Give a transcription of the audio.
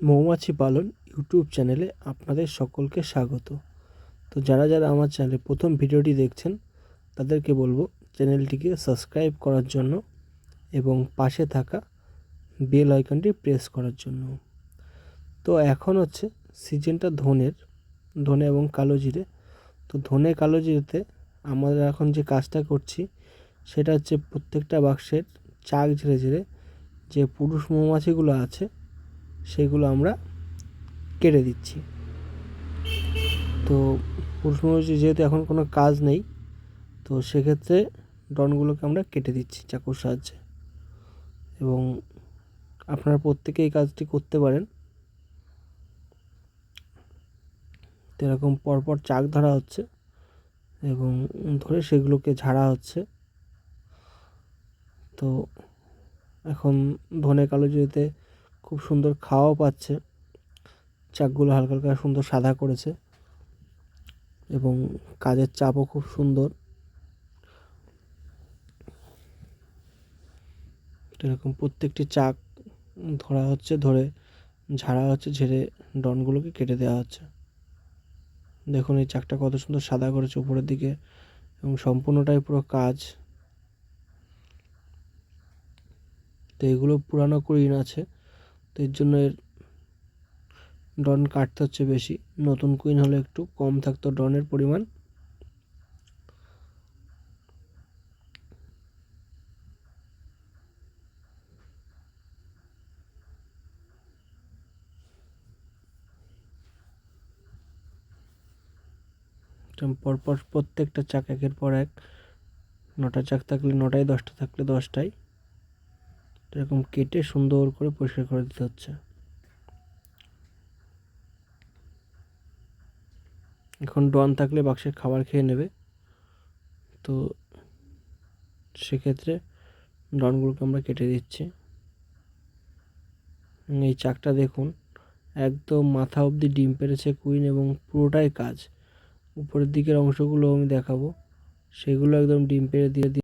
মৌমাছি পালন ইউটিউব চ্যানেলে আপনাদের সকলকে স্বাগত। তো যারা যারা আমার চ্যানেলে প্রথম ভিডিওটি দেখছেন, তাদেরকে বলব চ্যানেলটিকে সাবস্ক্রাইব করার জন্য এবং পাশে থাকা বেল আইকনটি প্রেস করার জন্য। তো এখন হচ্ছে সিজনটা ধনের, ধনে এবং কালো জিরে। তো ধনে, কালো জিরেতে আমরা এখন যে কাজটা করছি, সেটা হচ্ছে প্রত্যেকটা বাক্সের চাক ঝেড়ে ঝেড়ে যে পুরুষ মৌমাছিগুলো আছে সেগুলো আমরা কেটে দিচ্ছি। তো পুরুষ মৌমাছি যেহেতু এখন কোনো কাজ নেই, তো সেক্ষেত্রে ডনগুলোকে আমরা কেটে দিচ্ছি চাকুর সাহায্যে। এবং আপনারা প্রত্যেকে এই কাজটি করতে পারেন। তো এরকম পরপর চাক ধরা হচ্ছে এবং ধরে সেগুলোকে ঝাড়া হচ্ছে। তো এখন ধনে কালো জিরেতে খুব সুন্দর খাওয়াও পাচ্ছে। চাকগুলো হালকা হালকা সুন্দর সাদা করেছে। এবং কাজের চাপও খুব সুন্দর। এরকম প্রত্যেকটি চাক ধরা হচ্ছে, ধরে ঝাড়া হচ্ছে, ঝেড়ে ডনগুলোকে কেটে দেওয়া হচ্ছে। দেখুন এই চাকটা কত সুন্দর সাদা করেছে উপরের দিকে এবং সম্পূর্ণটাই পুরো কাজ। তো এগুলো পুরানো কুইন আছে। তো এর জন্য এর ডন কাটতে হচ্ছে বেশি। নতুন কুইন হলে একটু কম থাকতো ডনের পরিমাণ। পরপর প্রত্যেকটা চাক একের পর এক, নটা চাক থাকলে নটায়, দশটা থাকলে দশটায়। এরকম কেটে সুন্দর করে পরিষ্কার করে দিতে হচ্ছে। এখন ডন থাকলে বাক্সের খাবার খেয়ে নেবে। তো সেক্ষেত্রে ডনগুলোকে আমরা কেটে দিচ্ছি। এই চাকটা দেখুন, একদম মাথা অবধি ডিম পেরেছে কুইন এবং পুরোটাই কাজ। উপরের দিকের অংশগুলো আমি দেখাবো। সেগুলো একদম ডিম পেড়ে দিয়ে